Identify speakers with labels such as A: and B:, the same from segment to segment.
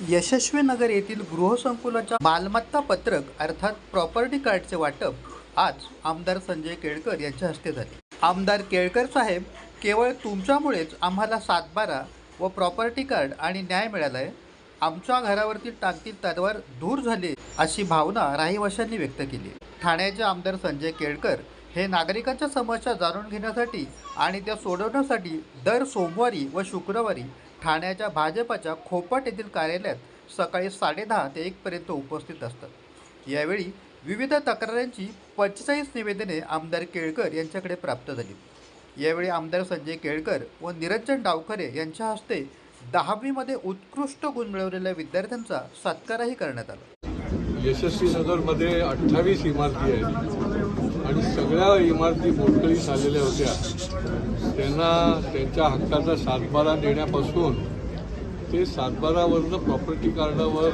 A: यशस्वी नगर येथील गृहसंकुलाच्या मालमत्ता पत्रक अर्थात प्रॉपर्टी कार्डचे वाटप आज आमदार संजय केळकर यांच्या हस्ते झाले. आमदार केळकर साहेब केवळ तुमच्यामुळेच आम्हाला सातबारा व प्रॉपर्टी कार्ड आणि न्याय मिळाला आहे आमच्या घरावरती टाकतील तलवार दूर झाली अशी भावना राहिवाशांनी व्यक्त केली. ठाण्याचे आमदार संजय केळकर हे नागरिकांच्या समस्या जाणून घेण्यासाठी आणि त्या सोडवण्यासाठी दर सोमवारी व शुक्रवारी ठाण्याच्या भाजपाच्या खोपट येथील कार्यालयात सकाळी साडेदहा ते एकपर्यंत उपस्थित असतात. यावेळी विविध तक्रारांची पंचेचाळीस निवेदने आमदार केळकर यांच्याकडे प्राप्त झाली. यावेळी आमदार संजय केळकर व निरंजन डावखरे यांच्या हस्ते दहावीमध्ये उत्कृष्ट गुण मिळवलेल्या विद्यार्थ्यांचा सत्कारही करण्यात आला.
B: यशस्वी नगरमध्ये अठ्ठावीस इमारती आहेत आणि सगळ्या इमारती मोडकळीस आलेल्या होत्या. त्यांना त्यांच्या हक्काचा सातबारा देण्यापासून ते सातबारावरनं प्रॉपर्टी कार्डावर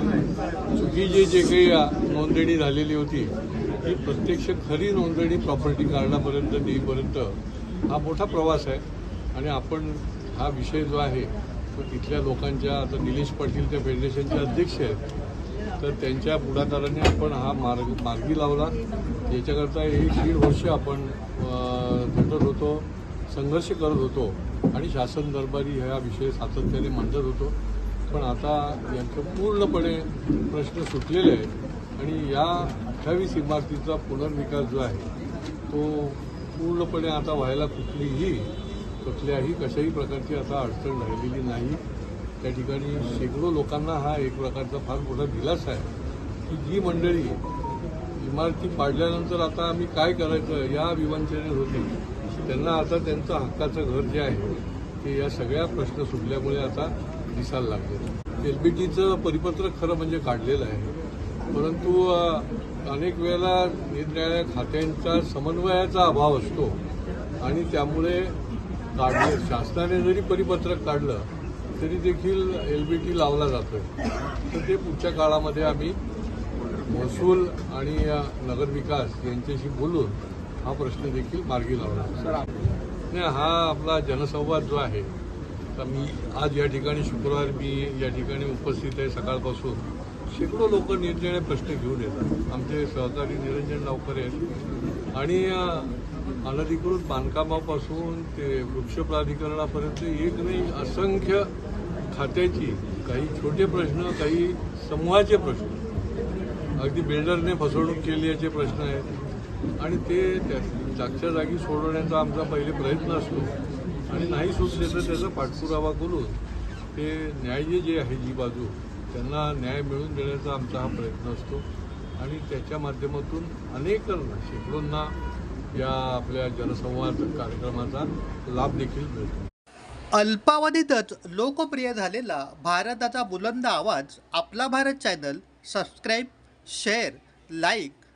B: चुकीची जे काही नोंदणी झालेली होती ती प्रत्यक्ष खरी नोंदणी प्रॉपर्टी कार्डापर्यंत देईपर्यंत हा मोठा प्रवास आहे. आणि आपण हा विषय जो आहे तो तिथल्या लोकांच्या आता निलेश पाटील त्या फेडरेशनचे अध्यक्ष आहेत. तर त्यांच्या पुढाकाराने आपण हा मार्ग मार्गी लावला. याच्याकरता हे दीड वर्ष आपण झटत होतो. संघर्ष करत होतो आणि शासन दरबारी हा विषय सातत्याने मांडत होतो. पण आता यांचं पूर्णपणे प्रश्न सुटलेले आहेत आणि या अठ्ठावीस इमारतीचा पुनर्विकास जो आहे तो पूर्णपणे आता व्हायला कुठलीही कुठल्याही कशाही प्रकारची आता अडचण राहिलेली नाही. त्या ठिकाणी शेकडो लोकांना हा एक प्रकारचा फार मोठा दिलासा आहे की जी मंडळी इमारती पाडल्यानंतर आता आम्ही काय करायचं या विवंचनेत होते. त्यांना आता त्यांचं हक्काचं घर जे आहे ते या सगळ्या प्रश्न सुटल्यामुळे आता दिसायला लागले. एल बी टीचं परिपत्रक खरं म्हणजे काढलेलं आहे. परंतु अनेक वेळेला निरनिराळ्या खात्यांचा समन्वयाचा अभाव असतो आणि त्यामुळे काढले शासनाने जरी परिपत्रक काढलं तरी देखील एल बी टी लावला जातोय. तर ते पुढच्या काळामध्ये आम्ही महसूल आणि नगरविकास यांच्याशी बोलून हा प्रश्न देखील मार्गी लावणार नाही हा आपला जनसंवाद जो आहे तर मी आज या ठिकाणी शुक्रवार मी या ठिकाणी उपस्थित आहे सकाळपासून. शेकडो लोक निरनिराळे प्रश्न घेऊन येतात. आमचे सहकारी निरंजन डावकर आहेत. आणि अनधिकृत बांधकामापासून ते वृक्ष प्राधिकरणापर्यंत एक नाही असंख्य खात्याची काही छोटे प्रश्न काही समूहाचे प्रश्न. अगदी बिल्डरने फसवणूक केली याचे प्रश्न आहेत. आणि ते त्या जागच्या जागी सोडवण्याचा आमचा पहिले प्रयत्न असतो. आणि नाही सुटले तर त्याचा पाठपुरावा करून ते न्याय जे आहे जी बाजू त्यांना न्याय मिळवून देण्याचा आमचा हा प्रयत्न असतो. आणि त्याच्या माध्यमातून अनेकांना शेकडोंना या आपल्या जनसंवाद कार्यक्रमाचा लाभ देखील मिळतो.
A: अल्पावधीतच लोकप्रिय झालेला भारताचा बुलंद आवाज आपला Bharat channel subscribe share like